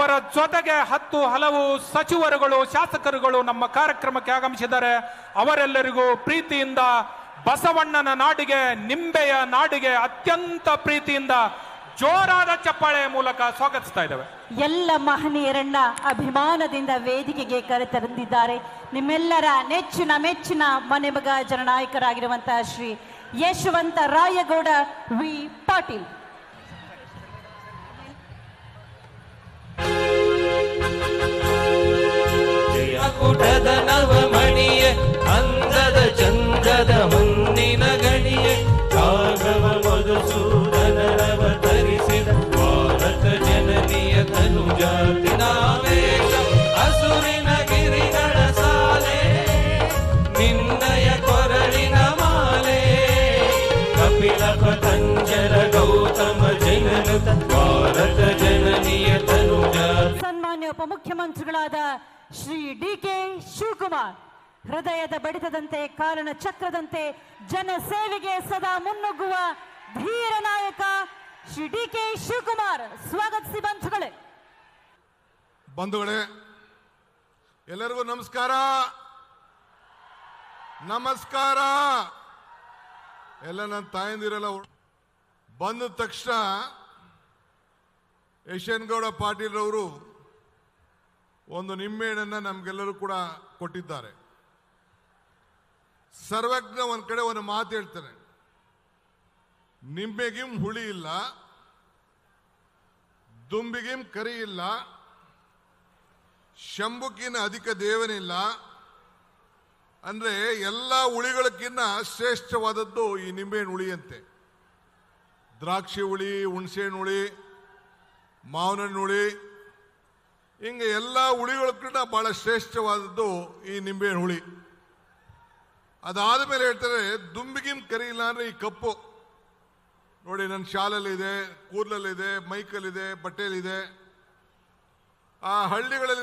ಅವರ ಜೊತೆಗೆ ಹತ್ತು ಹಲವು ಸಚಿವರುಗಳು, ಶಾಸಕರುಗಳು ನಮ್ಮ ಕಾರ್ಯಕ್ರಮಕ್ಕೆ ಆಗಮಿಸಿದ್ದಾರೆ. ಅವರೆಲ್ಲರಿಗೂ ಪ್ರೀತಿಯಿಂದ ಬಸವಣ್ಣನ ನಾಡಿಗೆ, ನಿಂಬೆಯ ನಾಡಿಗೆ ಅತ್ಯಂತ ಪ್ರೀತಿಯಿಂದ ಜೋರಾದ ಚಪ್ಪಾಳೆಯ ಮೂಲಕ ಸ್ವಾಗತಿಸ್ತಾ ಇದ್ದಾವೆ. ಎಲ್ಲ ಮಹನೀಯರನ್ನ ಅಭಿಮಾನದಿಂದ ವೇದಿಕೆಗೆ ಕರೆತಂದಿದ್ದಾರೆ ನಿಮ್ಮೆಲ್ಲರ ನೆಚ್ಚಿನ ಮೆಚ್ಚಿನ ಮನೆಮಗ, ಜನನಾಯಕರಾಗಿರುವಂತಹ ಶ್ರೀ ಯಶವಂತ ರಾಯಗೌಡ ವಿ ಪಾಟೀಲ್. ಕುಟದ ನವಮಣಿಯ, ಅಂದದ ಚಂದದ ಹೊನ್ನಿನ ಗಣಿಯ. ರಾಘವ ಮಧುಸೂದನರವ ಧರಿಸಿದ ಭಾರತ ಜನನಿಯ ತನುಜಾತಿ ನಾವೇಶ. ಹಸುರಿನ ಗಿರಿಗಳ ಸಾಲೆ, ನಿನ್ನಯ ಕೊರಳಿನ ಮಾಲೆ. ಕಪಿಲ ಪತಂಜರ ಗೌತಮ ಜನನತ ಭಾರತ ಜನನಿಯ ತನುಜಾತಿ. ಸನ್ಮಾನ್ಯ ಉಪಮುಖ್ಯಮಂತ್ರಿಗಳಾದ ಶ್ರೀ ಡಿ ಕೆ ಶಿವಕುಮಾರ್. ಹೃದಯದ ಬಡಿತದಂತೆ ಕಾರಣ ಚಕ್ರದಂತೆ, ಜನ ಸೇವೆಗೆ ಸದಾ ಮುನ್ನುಗ್ಗುವ ಧೀರ ನಾಯಕ ಶ್ರೀ ಡಿ ಕೆ ಶಿವಕುಮಾರ್. ಸ್ವಾಗತಿಸಿ ಬಂಧುಗಳೇ. ಬಂಧುಗಳೇ, ಎಲ್ಲರಿಗೂ ನಮಸ್ಕಾರ. ನಮಸ್ಕಾರ. ಎಲ್ಲ ನನ್ನ ತಾಯಂದಿರಲ್ಲ ಬಂದ ತಕ್ಷಣ ಯಶವನ್ಗೌಡ ಪಾಟೀಲ್ ಅವರು ಒಂದು ನಿಂಬೆಹಣ್ಣನ್ನು ನಮಗೆಲ್ಲರೂ ಕೂಡ ಕೊಟ್ಟಿದ್ದಾರೆ. ಸರ್ವಜ್ಞ ಒಂದು ಕಡೆ ಒಂದು ಮಾತು ಹೇಳ್ತಾನೆ. ನಿಂಬೆಗಿಂ ಹುಳಿ ಇಲ್ಲ ದುಂಬಿಗಿಂ ಕರಿ ಇಲ್ಲ ಶಂಭುಕಿನ ಅಧಿಕ ದೇವನಿಲ್ಲ. ಅಂದ್ರೆ ಎಲ್ಲ ಹುಳಿಗಳಕ್ಕಿನ್ನ ಶ್ರೇಷ್ಠವಾದದ್ದು ಈ ನಿಂಬೆಹಣ್ಣು ಹುಳಿಯಂತೆ. ದ್ರಾಕ್ಷಿ ಹುಳಿ, ಹುಣಸೆಹಣ್ಣು ಹುಳಿ, ಮಾವಿನಣ್ಣು ಹುಳಿ ಹಿಂಗೆ ಎಲ್ಲ ಹುಳಿಗಳಕ್ಕಿಂತ ಬಹಳ ಶ್ರೇಷ್ಠವಾದದ್ದು ಈ ನಿಂಬೆಹಣ್ಣು ಹುಳಿ. ಅದಾದ ಮೇಲೆ ಹೇಳ್ತಾರೆ ದುಂಬಿಗಿಂ ಕರಿ ಇಲ್ಲ ಅಂದ್ರೆ ಈ ಕಪ್ಪು. ನೋಡಿ ನನ್ನ ಶಾಲಲ್ಲಿದೆ, ಕೂದಲಲ್ಲಿದೆ, ಮೈಕಲ್ಲಿದೆ, ಬಟ್ಟೆಯಲ್ಲಿದೆ. ಆ ಹಳ್ಳಿಗಳಲ್ಲಿ